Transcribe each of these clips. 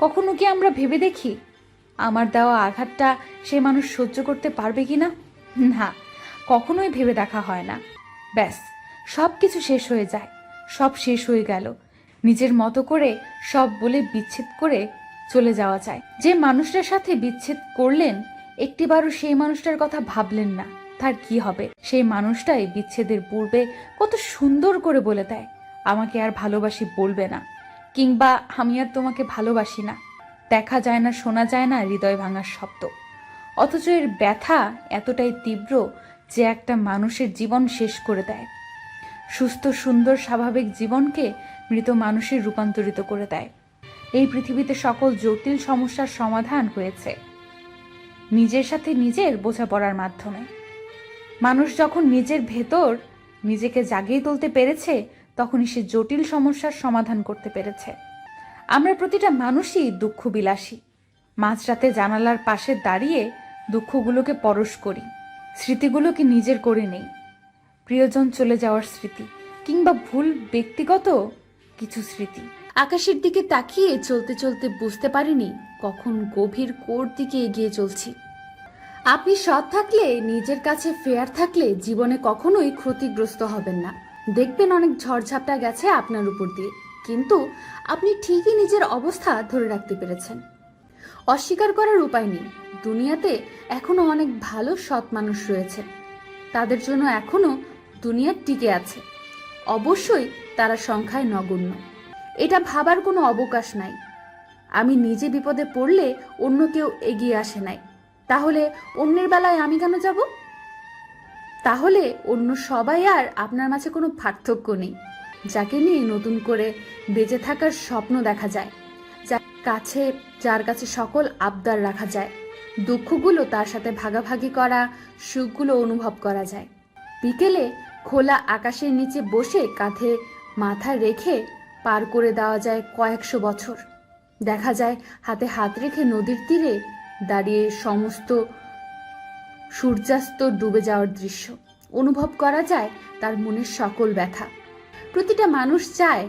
কখনো কি আমরা ভেবে দেখি? আমার দেওয়া আঘাতটা সে মানুষ সহ্য করতে পারবে কি না না কখনোই ভেবে দেখা হয় না। ব্যাস সব কিছু শেষ হয়ে যায়। সব শেষ হয়ে গেল। নিজের মতো করে সব বলে বিচ্ছেদ করে চলে যাওয়া যায়। যে মানুষটার সাথে বিচ্ছেদ করলেন, একটিবারও সেই মানুষটার কথা ভাবলেন না। তার কি হবে? সেই মানুষটাই বিচ্ছেদের পূর্বে কত সুন্দর করে বলে দেয়। আমাকে আর ভালোবাসি বলবে না। কিংবা আমি আর তোমাকে ভালোবাসি না। দেখা যায় না, শোনা যায় না, হৃদয় ভাঙার শব্দ। অথচ এর ব্যথা এতটাই তীব্র যে একটা মানুষের জীবন শেষ করে দেয়। সুস্থ, সুন্দর, স্বাভাবিক জীবনকে মৃত মানুষের রূপান্তরিত করে দেয়। এই পৃথিবীতে সকল জটিল সমস্যার সমাধান হয়েছে। নিজের সাথে নিজের বোঝাপড়ার মাধ্যমে। মানুষ যখন নিজের ভেতর নিজেকে জাগিয়ে তুলতে পেরেছে তখনই সে জটিল সমস্যার সমাধান করতে পেরেছে। আমরা প্রতিটা মানুষই দুঃখ বিলাসী মাঝরাতে জানালার পাশে দাঁড়িয়ে দুঃখগুলোকে পরশ করি, স্মৃতিগুলোকে নিজের করে নেই। প্রিয়জন চলে যাওয়ার স্মৃতি, কিংবা ভুল ব্যক্তিগত কিছু স্মৃতি। আকাশের দিকে তাকিয়ে চলতে চলতে বুঝতে পারিনি কখন গভীর কোর দিকে এগিয়ে চলছি। আপনি সৎ থাকলে, নিজের কাছে ফেয়ার থাকলে জীবনে কখনোই ক্ষতিগ্রস্ত হবেন না। দেখবেন অনেক ঝড়ঝাপটা গেছে আপনার উপর দিয়ে। কিন্তু আপনি ঠিকই নিজের অবস্থা ধরে রাখতে পেরেছেন। অস্বীকার করার উপায় নেই। দুনিয়াতে এখনও অনেক ভালো সৎ মানুষ রয়েছে। তাদের জন্য এখনও দুনিয়া টিকে আছে। অবশ্যই তারা সংখ্যায় নগণ্য। এটা ভাবার কোনো অবকাশ নাই। আমি নিজে বিপদে পড়লে অন্য কেউ এগিয়ে আসে নাই। তাহলে অন্যের বেলায় আমি কেন যাব? তাহলে অন্য সবাই আর আপনার মাঝে কোনো পার্থক্য নেই। যাকে নিয়ে নতুন করে বেঁচে থাকার স্বপ্ন দেখা যায়, যার কাছে যার কাছে সকল আবদার রাখা যায়, দুঃখগুলো তার সাথে ভাগাভাগি করা, সুখগুলো অনুভব করা যায়। বিকেলে খোলা আকাশের নিচে বসে কাঁধে মাথা রেখে পার করে দেওয়া যায় কয়েকশো বছর। দেখা যায় হাতে হাত রেখে নদীর তীরে দাঁড়িয়ে সমস্ত সূর্যাস্ত ডুবে যাওয়ার দৃশ্য। অনুভব করা যায় তার মনের সকল ব্যথা। প্রতিটা মানুষ চায়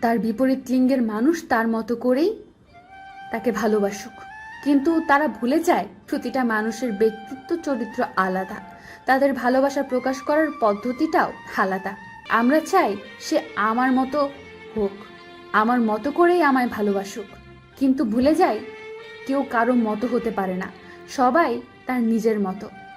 তার বিপরীত লিঙ্গের মানুষ তার মতো করেই তাকে ভালোবাসুক। কিন্তু তারা ভুলে যায় প্রতিটা মানুষের ব্যক্তিত্ব চরিত্র আলাদা। তাদের ভালোবাসা প্রকাশ করার পদ্ধতিটাও আলাদা। আমরা চাই সে আমার মতো হোক, আমার মতো করেই আমায় ভালোবাসুক। কিন্তু ভুলে যাই কেউ কারও মতো হতে পারে না। সবাই তার নিজের মতো।